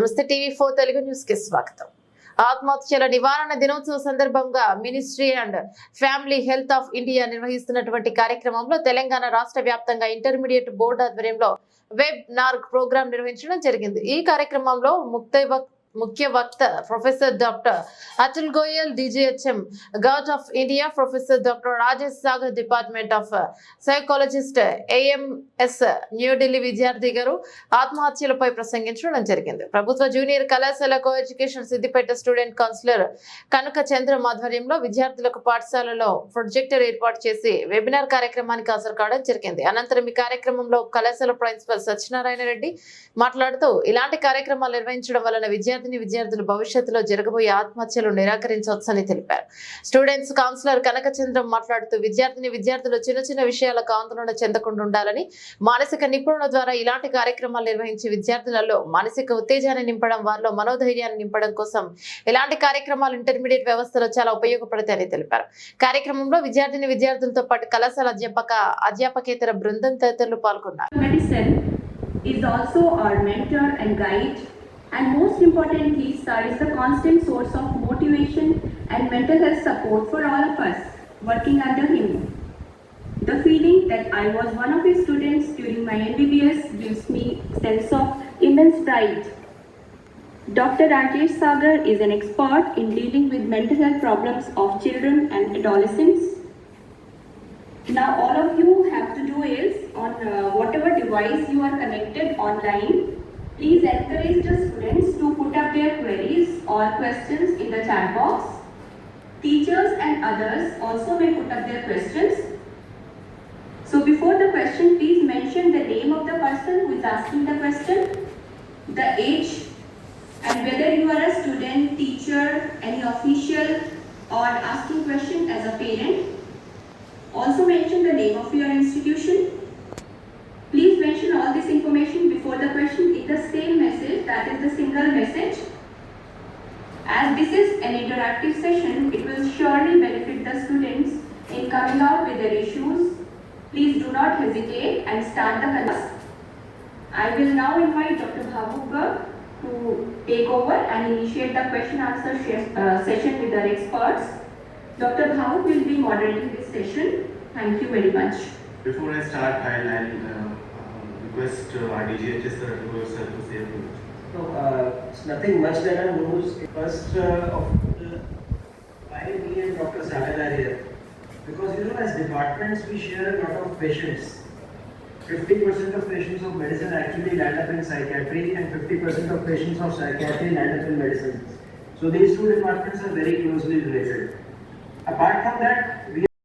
నమస్తే TV four Telugu న్యూస్కి స్వాగతం. ఆత్మహత్యల నివారణ దినోత్సవం సందర్భంగా ministry and family health of India నిర్వహిస్తున్నటువంటి కార్యక్రమంలో తెలంగాణ రాష్ట్ర వ్యాప్తంగా ఇంటర్మీడియట్ బోర్డు ఆధ్వర్యంలో వెబ్ నార్క్ ప్రోగ్రాం నిర్వహించడం జరిగింది. ఈ కార్యక్రమంలో ముక్త ముఖ్య వక్త professor doctor Atul Goyal DGHM guard of India professor doctor Rajesh Sagar department of psychologist AMS New Delhi విద్యార్థి గారు ఆత్మహత్యలపై ప్రసంగించడం జరిగింది. ప్రభుత్వ జూనియర్ కళాశాల co education Siddipet student counsellor Kanaka Chandra ఆధ్వర్యంలో విద్యార్థులకు పాఠశాలలో ప్రొజెక్టర్ ఏర్పాటు చేసి వెబినార్ కార్యక్రమానికి హాజరు కావడం జరిగింది. అనంతరం ఈ కార్యక్రమంలో కళాశాల ప్రిన్సిపల్ సత్యనారాయణ రెడ్డి మాట్లాడుతూ ఇలాంటి కార్యక్రమాలు నిర్వహించడం వలన విద్యార్థిని విద్యార్థులు భవిష్యత్తులో జరగబోయే ఆత్మహత్యలు నిరాకరించవచ్చని తెలిపారు. స్టూడెంట్స్ కౌన్సిలర్ కనకచంద్రం మాట్లాడుతూ విద్యార్థిని విద్యార్థులు చిన్న చిన్న విషయాలకు ఆందోళన చెందకుండా ఉండాలని మానసిక నిపుణుల ద్వారా ఇలాంటి కార్యక్రమాలు నిర్వహించి విద్యార్థులలో మానసిక ఉత్తేజాన్ని నింపడం వారిలో మనోధైర్యాన్ని నింపడం కోసం ఇలాంటి కార్యక్రమాలు ఇంటర్మీడియట్ వ్యవస్థలో చాలా ఉపయోగపడతాయని తెలిపారు. కార్యక్రమంలో విద్యార్థిని విద్యార్థులతో పాటు కళాశాల అధ్యాపక అధ్యాపకేతర బృందం తదితరులు పాల్గొన్నారు. Is also our mentor and guide, and most importantly, sir is the constant source of motivation and mental health support for all of us working under him. The feeling that I was one of his students during my MBBS gives me sense of immense pride. Dr. Rajesh Sagar is an expert in dealing with mental health problems of children and adolescents. Now all of you have to do is on uh, whatever device you are connected online, please encourage the students to put up their queries or questions in the chat box. Teachers and others also may put up their questions. So before the question, please mention the name of the person who is asking the question, the age, and whether you are a student, teacher, any official, or asking question as a parent. Also mention the name of your institution. Please mention all this information before the question the same message, that is the single message. As this is an interactive session, it will surely benefit the students in coming out with their issues. Please do not hesitate and start the class. I will now invite Dr. Bhavuk to take over and initiate the question answer uh, session with our experts. Dr. Bhavuk will be moderating this session. Thank you very much. Before I start, I'll, I'll uh, request uh, our DGHS sir to yourself to say a few words. No, uh, it's nothing much that I know. First uh, of the, why me and Dr. Sagar are here. Because you know, as departments, we share a lot of patients. 50% of patients of medicine actually land up in psychiatry, and 50% of patients of psychiatry land up in medicine. So these two departments are very closely related. Apart from that, we